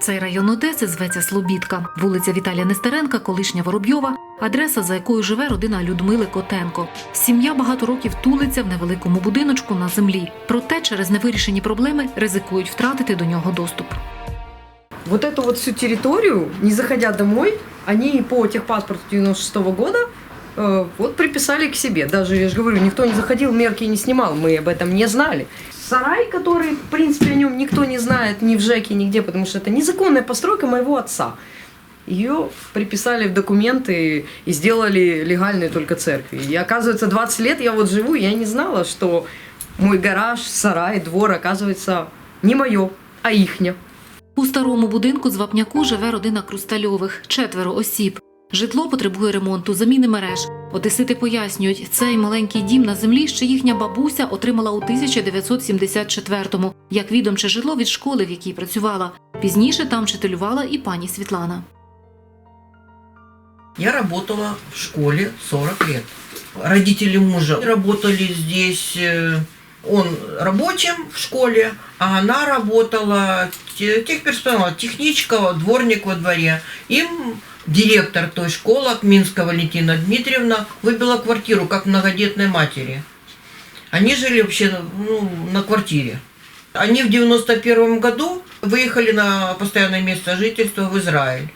Цей район Одеси зветься Слобідка, вулиця Віталія Нестеренка, колишня Воробйова, адреса, за якою живе родина Людмили Котенко. Сім'я багато років тулиться в невеликому будиночку на землі. Проте через невирішені проблеми ризикують втратити до нього доступ. Вот эту вот всю территорию, не заходя домой, они по техпаспорту 96 года э, вот приписали к себе. Даже, я же говорю, никто не заходил, мерки не снимал, мы об этом не знали. Сарай, который, в принципе, о нем никто не знает ни в ЖЭКе, нигде, потому что это незаконная постройка моего отца. Ее приписали в документы и сделали легальной только церкви. И оказывается, 20 лет я вот живу, и я не знала, что мой гараж, сарай, двор, оказывается, не мое, а ихня. У старому будинку з Вапняку живе родина Крустальових, четверо осіб. Житло потребує ремонту, заміни мереж. Одесити пояснюють, цей маленький дім на землі ще їхня бабуся отримала у 1974-му, як відомче житло від школи, в якій працювала. Пізніше там вчителювала і пані Світлана. Я работала в школе 40 лет. Родители мужа работали здесь, э, он рабочим в школе, а она работала те- техперсонал, техничка, дворник во дворе. Им директор той школы, Минская Валентина Дмитриевна, выбила квартиру как многодетной матери. Они жили вообще ну, на квартире. Они в 91 году выехали на постоянное место жительства в Израиль.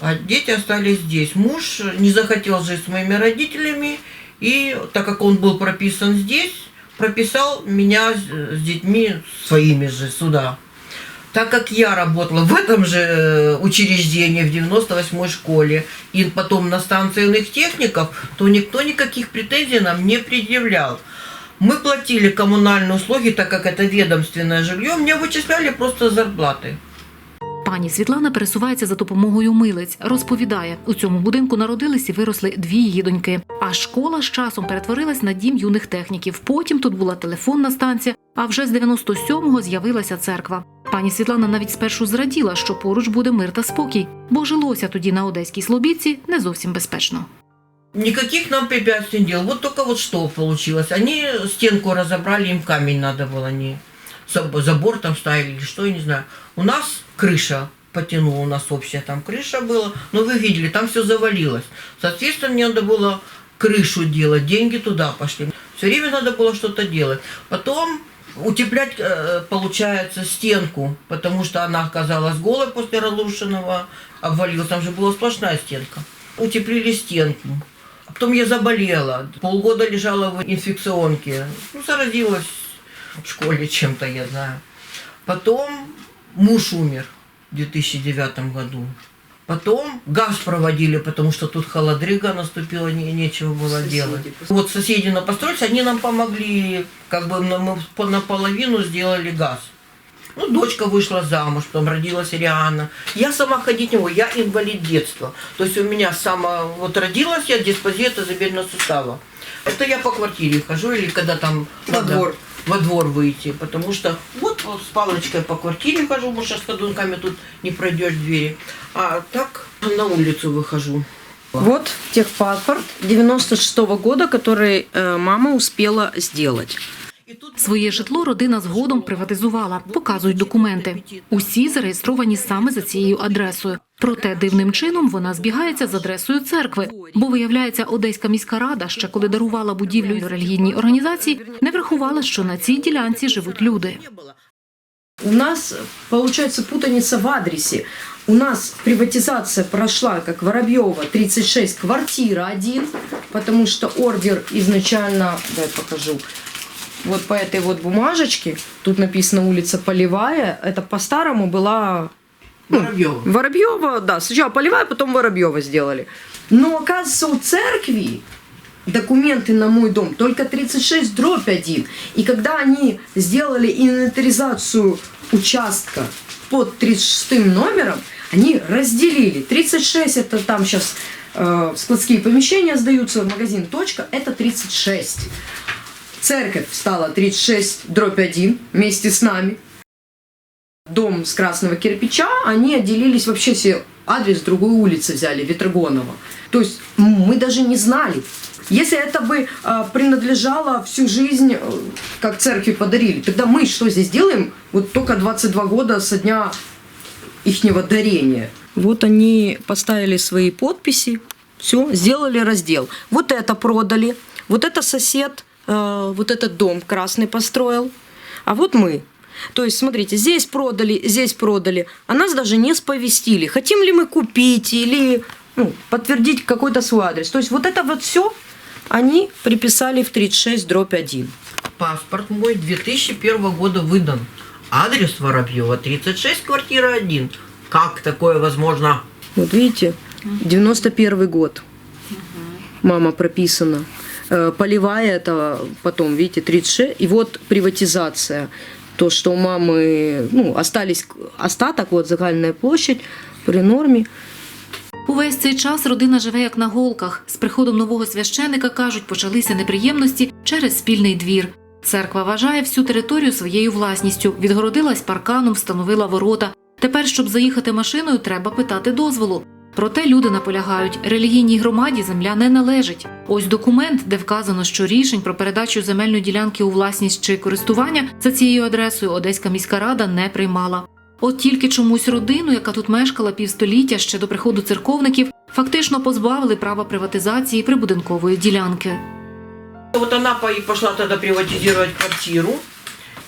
А дети остались здесь. Муж не захотел жить с моими родителями, и так как он был прописан здесь, прописал меня с детьми своими же сюда. Так как я работала в этом же э, учреждении, в 98-й школе, и потом на станции иных техников, то никто никаких претензий нам не предъявлял. Мы платили коммунальные услуги, так как это ведомственное жилье, мне вычисляли просто зарплаты. Пані Світлана пересувається за допомогою милиць. Розповідає, у цьому будинку народились і виросли дві її доньки. А школа з часом перетворилась на дім юних техніків. Потім тут була телефонна станція, а вже з 97-го з'явилася церква. Пані Світлана навіть спершу зраділа, що поруч буде мир та спокій, бо жилося тоді на одеській слобідці не зовсім безпечно. Никаких нам препятствий не. Вот только вот что получилось. Они стенку разобрали, им камень надо было, заб- забор там ставили или что, я не знаю. У нас крыша потянула, у нас общая там крыша была. Но вы видели, там все завалилось. Соответственно, мне надо было крышу делать, деньги туда пошли. Все время надо было что-то делать. Потом утеплять, э, получается, стенку, потому что она оказалась голой после разрушенного, обвалилась, там же была сплошная стенка. Утеплили стенку. Потом я заболела, полгода лежала в инфекционке, ну, заразилась в школе чем-то, я знаю. Потом муж умер в 2009 году. Потом газ проводили, потому что тут холодрыга наступила, не, нечего было Соседи. делать. Вот соседи на постройке, они нам помогли, как бы на- мы по- наполовину сделали газ. Ну, дочка вышла замуж, потом родилась Риана. Я сама ходить не могу, я инвалид детства. То есть у меня сама, вот родилась я диспозия тазобедренного сустава. Это я по квартире хожу или когда там Во надо двор. во двор выйти, потому что вот, вот с палочкой по квартире хожу, потому что с ходунками тут не пройдешь двери. А так на улицу выхожу. Вот техпаспорт 96 года, который э, мама успела сделать. Своє житло родина згодом приватизувала, показують документи. Усі зареєстровані саме за цією адресою. Проте дивним чином вона збігається з адресою церкви, бо виявляється, Одеська міська рада, ще коли дарувала будівлю релігійній організації, не врахувала, що на цій ділянці живуть люди. У нас, получается, путаница в адресе. У нас приватизация прошла, как Воробьева, 36, квартира 1, потому что ордер изначально, дай покажу, вот по этой вот бумажечке, тут написано улица Полевая, это по-старому была Воробьева. Воробьева, да, сначала Полевая, потом Воробьева сделали. Но, оказывается, у церкви документы на мой дом только 36 дробь 1. И когда они сделали инвентаризацию участка под 36 номером, они разделили. 36 это там сейчас э, складские помещения сдаются, магазин точка, это 36. Церковь стала 36 дробь 1 вместе с нами дом с красного кирпича, они отделились вообще себе адрес другой улицы взяли, Ветрогонова. То есть мы даже не знали. Если это бы а, принадлежало всю жизнь, э, как церкви подарили, тогда мы что здесь делаем? Вот только 22 года со дня ихнего дарения. Вот они поставили свои подписи, все, сделали раздел. Вот это продали, вот это сосед, э, вот этот дом красный построил, а вот мы. То есть, смотрите, здесь продали, здесь продали, а нас даже не сповестили, хотим ли мы купить или ну, подтвердить какой-то свой адрес. То есть вот это вот все они приписали в 36 дробь 1. Паспорт мой 2001 года выдан. Адрес Воробьева 36, квартира 1. Как такое возможно? Вот видите, 91 год. Мама прописана. Э, Полевая это потом, видите, 36. И вот приватизация. То, что у мамы, ну, остались остаток, вот загальная площадь при норме. Увесь цей час родина живе як на голках. З приходом нового священика кажуть, почалися неприємності через спільний двір. Церква вважає всю територію своєю власністю, відгородилась парканом, встановила ворота. Тепер, щоб заїхати машиною, треба питати дозволу. Проте люди наполягають, релігійній громаді земля не належить. Ось документ, де вказано, що рішень про передачу земельної ділянки у власність чи користування за цією адресою Одеська міська рада не приймала. От тільки чомусь родину, яка тут мешкала півстоліття ще до приходу церковників, фактично позбавили права приватизації прибудинкової ділянки. Вот она по- пошла тогда приватизировать квартиру.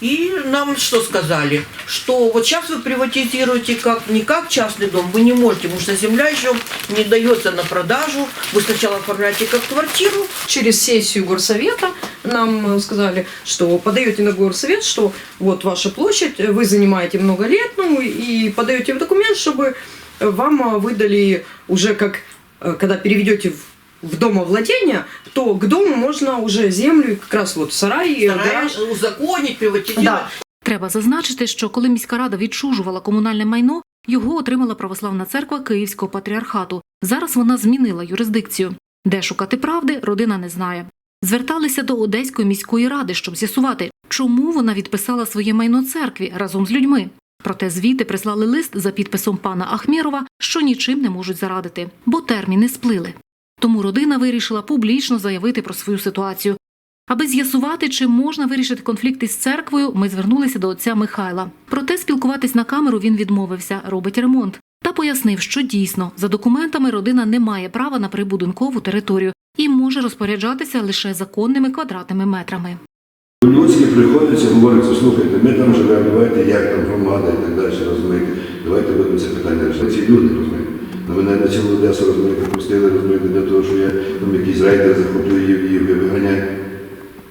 И нам что сказали? Что вот сейчас вы приватизируете как, не как частный дом, вы не можете, потому что земля еще не дается на продажу. Вы сначала оформляете как квартиру, Через сессию горсовета нам э, сказали, что подаете на горсовет, что вот ваша площадь, вы занимаете много лет, ну и подаете в документ, чтобы вам э, выдали уже как, э, когда переведете в в домовладение, то к дому можно уже землю, как раз вот сарай, э, гараж. узаконить, приватизировать. Да. Треба зазначити, що коли міська рада відчужувала комунальне майно, його отримала православна церква Київського патріархату. Зараз вона змінила юрисдикцію. Де шукати правди, родина не знає. Зверталися до Одеської міської ради, щоб з'ясувати, чому вона відписала своє майно церкві разом з людьми. Проте звідти прислали лист за підписом пана Ахмєрова, що нічим не можуть зарадити, бо терміни сплили. Тому родина вирішила публічно заявити про свою ситуацію. Аби з'ясувати, чи можна вирішити конфлікт із церквою, ми звернулися до отця Михайла. Проте спілкуватись на камеру він відмовився, робить ремонт. Та пояснив, що дійсно за документами родина не має права на прибудинкову територію і може розпоряджатися лише законними квадратними метрами. Людські приходять і говорять, слухайте, ми там живемо, давайте як там громада і так далі, розумієте, давайте будемо це питання. Ці люди, розумієте. Мене на цілу Одесу, розумієте, пустили, розумієте, для того, що я там якийсь рейдер захоплюю і виганяю.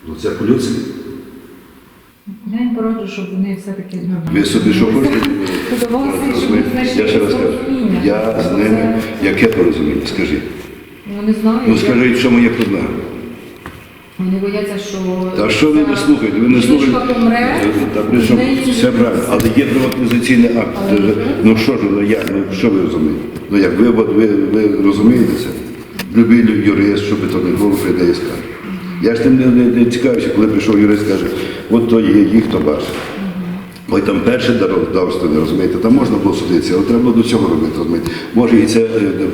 Ну це по-людськи. Я їм пораджу, щоб вони все-таки ну, Ви собі що хочете? Я ще раз кажу, я з ними, яке порозуміння, скажіть. Ну не знаю. Ну скажіть, що моє проблема. Що... Та що ви не слухаєте? Ви не слухаєте? помре, Та при чому? неї Все правильно. Але є приватизаційний акт. Ну що ж, ну як, ну що ви розумієте? Ну як, ви, от ви, ви розумієте це? Любий юрист, що би то не було, прийде і скаже. Я ж тим не, не, не цікавився, коли прийшов юрист, каже, от то є їх, то бачить. Ой, там перше даровство, не розумієте, там можна було судитися, але треба було до цього робити, розумієте. Може і це,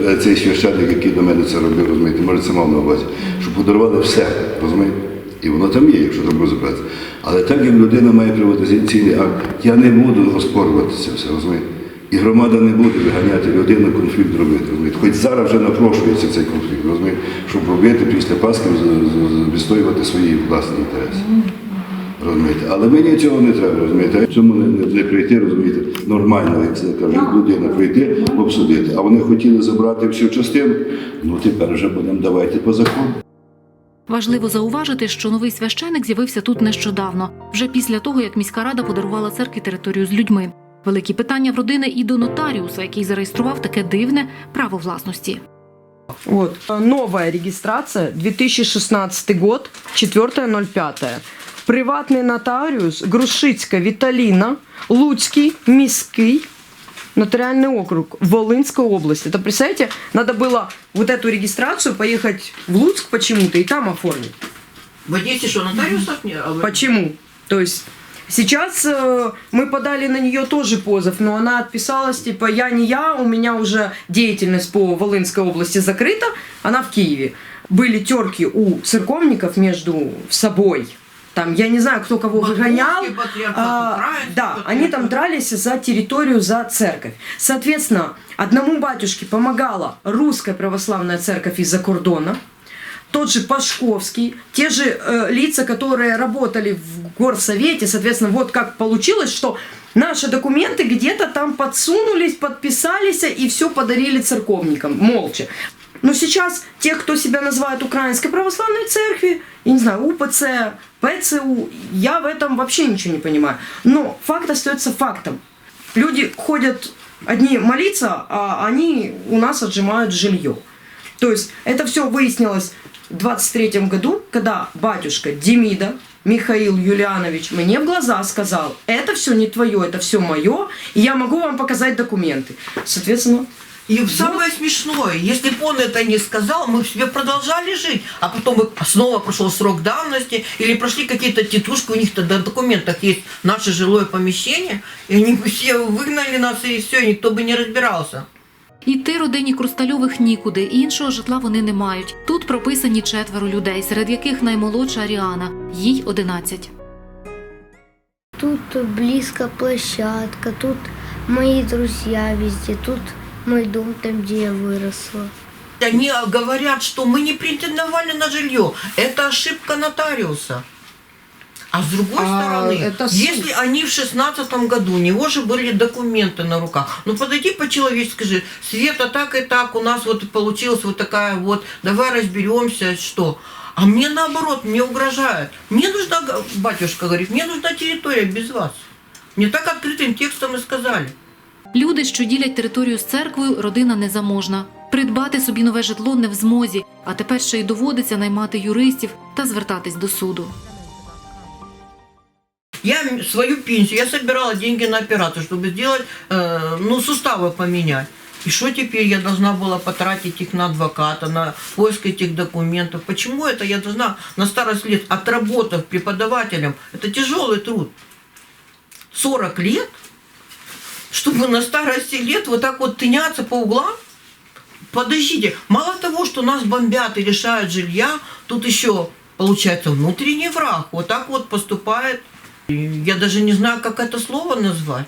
е, цей священник, який до мене це робив, розумієте, може це мав на увазі, щоб подарували все, розумієте. І воно там є, якщо там розібратися. Але так як людина має приватизаційний акт, я не буду оспорювати це все, розумієте. І громада не буде виганяти людину конфлікт робити. розумієте. Хоч зараз вже напрошується цей конфлікт, розумієте, щоб робити після Пасхи відстоювати свої власні інтереси. Розумієте? Але мені цього не треба, розумієте? Чому не, не, не прийти, розумієте, нормально, як це кажуть, людина прийти, обсудити. А вони хотіли забрати всю частину. Ну тепер вже будемо давайте по закону. Важливо зауважити, що новий священик з'явився тут нещодавно, вже після того, як міська рада подарувала церкві територію з людьми. Великі питання в родини і до нотаріуса, який зареєстрував таке дивне право власності. Вот. Новая регистрация, 2016 год, 4.05. Приватний нотаріус Грушицька Віталіна, Луцький, Міський, нотариальный округ Волынской области. Это, представляете, надо было вот эту регистрацию поехать в Луцк почему-то и там оформить. В Одессе что, нотариусов нет? А вы- Почему? То есть сейчас э, мы подали на нее тоже позов, но она отписалась, типа, я не я, у меня уже деятельность по Волынской области закрыта, она в Киеве. Были терки у церковников между собой. Там, я не знаю, кто кого Московский выгонял. А, да, они там дрались за территорию, за церковь. Соответственно, одному батюшке помогала русская православная церковь из-за кордона, тот же Пашковский, те же э, лица, которые работали в горсовете, соответственно, вот как получилось, что наши документы где-то там подсунулись, подписались и все подарили церковникам, молча. Но сейчас те, кто себя называет Украинской Православной Церкви, я не знаю, УПЦ, ПЦУ, я в этом вообще ничего не понимаю. Но факт остается фактом. Люди ходят одни молиться, а они у нас отжимают жилье. То есть это все выяснилось в 23 году, когда батюшка Демида Михаил Юлианович мне в глаза сказал, это все не твое, это все мое, и я могу вам показать документы. Соответственно, И самое смешное, если бы он это не сказал, мы бы себе продолжали жить, а потом бы снова прошел срок давности, или прошли какие-то тетушки, у них тогда в документах есть наше жилое помещение, и они бы все выгнали нас, и все, никто бы не разбирался. Йти родині Крустальових нікуди, іншого житла вони не мають. Тут прописані четверо людей, серед яких наймолодша Аріана, їй 11. Тут близко площадка, тут мои друзья везде, тут мой дом там, где я выросла. Они говорят, что мы не претендовали на жилье. Это ошибка нотариуса. А с другой А, стороны, это если они в шестнадцатом году, у него же были документы на руках, ну подойди по-человечески, скажи, Света, так и так, у нас вот получилась вот такая вот, давай разберемся, что. А мне наоборот, мне угрожают. Мне нужна, батюшка говорит, мне нужна территория без вас. Мне так открытым текстом и сказали. Люди, що ділять територію з церквою, родина незаможна. Придбати собі нове житло не в змозі, а тепер ще й доводиться наймати юристів та звертатись до суду. Я м- свою пенсию, я собирала деньги на операцию, чтобы сделать, э, ну, суставы поменять. И что теперь я должна была потратить их на адвоката, на поиск этих документов? Почему это я должна на старость лет, отработав преподавателем, это тяжелый труд, 40 лет, чтобы на старости лет вот так вот тыняться по углам? Подождите, мало того, что нас бомбят и лишают жилья, тут еще, получается, внутренний враг. Вот так вот поступает. И Я даже не знаю, как это слово назвать.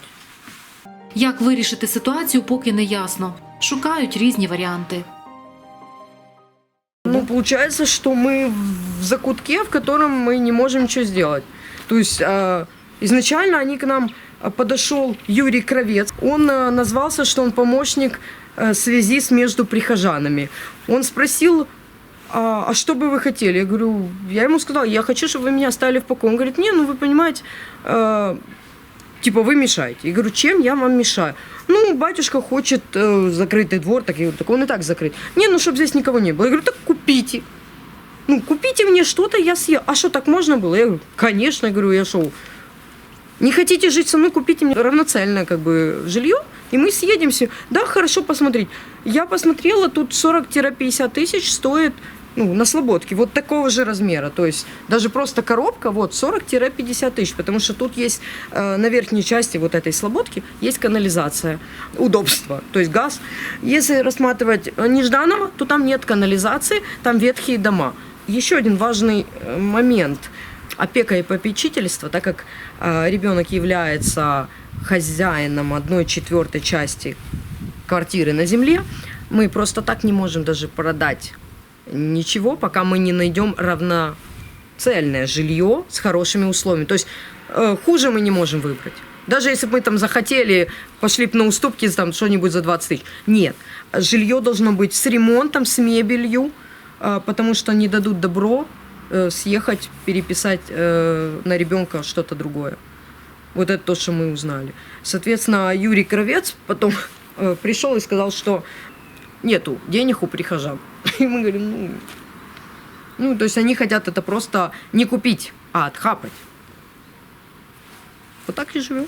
Як вирішити ситуацію, поки не ясно. Шукають різні варіанти. Ну, получается, что мы в закутке, в котором мы не можем ничего сделать. То есть э, изначально они к нам э, подошел Юрий Кровец. Он э, назвался, что он помощник э, связи с между прихожанами. Он спросил, а, а что бы вы хотели? Я говорю, я ему сказала, я хочу, чтобы вы меня оставили в покое. Он говорит, не, ну вы понимаете, э, типа вы мешаете. Я говорю, чем я вам мешаю? Ну, батюшка хочет э, закрытый двор, так я говорю, так он и так закрыт. Не, ну, чтобы здесь никого не было. Я говорю, так купите. Ну, купите мне что-то, я съем. А что, так можно было? Я говорю, конечно, я говорю, я шел. Не хотите жить со мной, купите мне равноценное как бы жилье, и мы съедемся. Да, хорошо посмотреть. Я посмотрела, тут 40-50 тысяч стоит ну, на слободке, вот такого же размера. То есть даже просто коробка, вот, 40-50 тысяч, потому что тут есть э, на верхней части вот этой слободки есть канализация, удобство, то есть газ. Если рассматривать э, Нежданова, то там нет канализации, там ветхие дома. Еще один важный э, момент – опека и попечительство, так как э, ребенок является хозяином одной четвертой части квартиры на земле, мы просто так не можем даже продать ничего, пока мы не найдем равноцельное жилье с хорошими условиями. То есть э, хуже мы не можем выбрать. Даже если бы мы там захотели, пошли бы на уступки там что-нибудь за 20 тысяч. Нет. Жилье должно быть с ремонтом, с мебелью, э, потому что не дадут добро съехать, переписать э, на ребенка что-то другое. Вот это то, что мы узнали. Соответственно, Юрий Кровец потом э, пришел и сказал, что нету денег у прихожан. И мы говорим, ну, ну, то есть они хотят это просто не купить, а отхапать. Вот так и живем.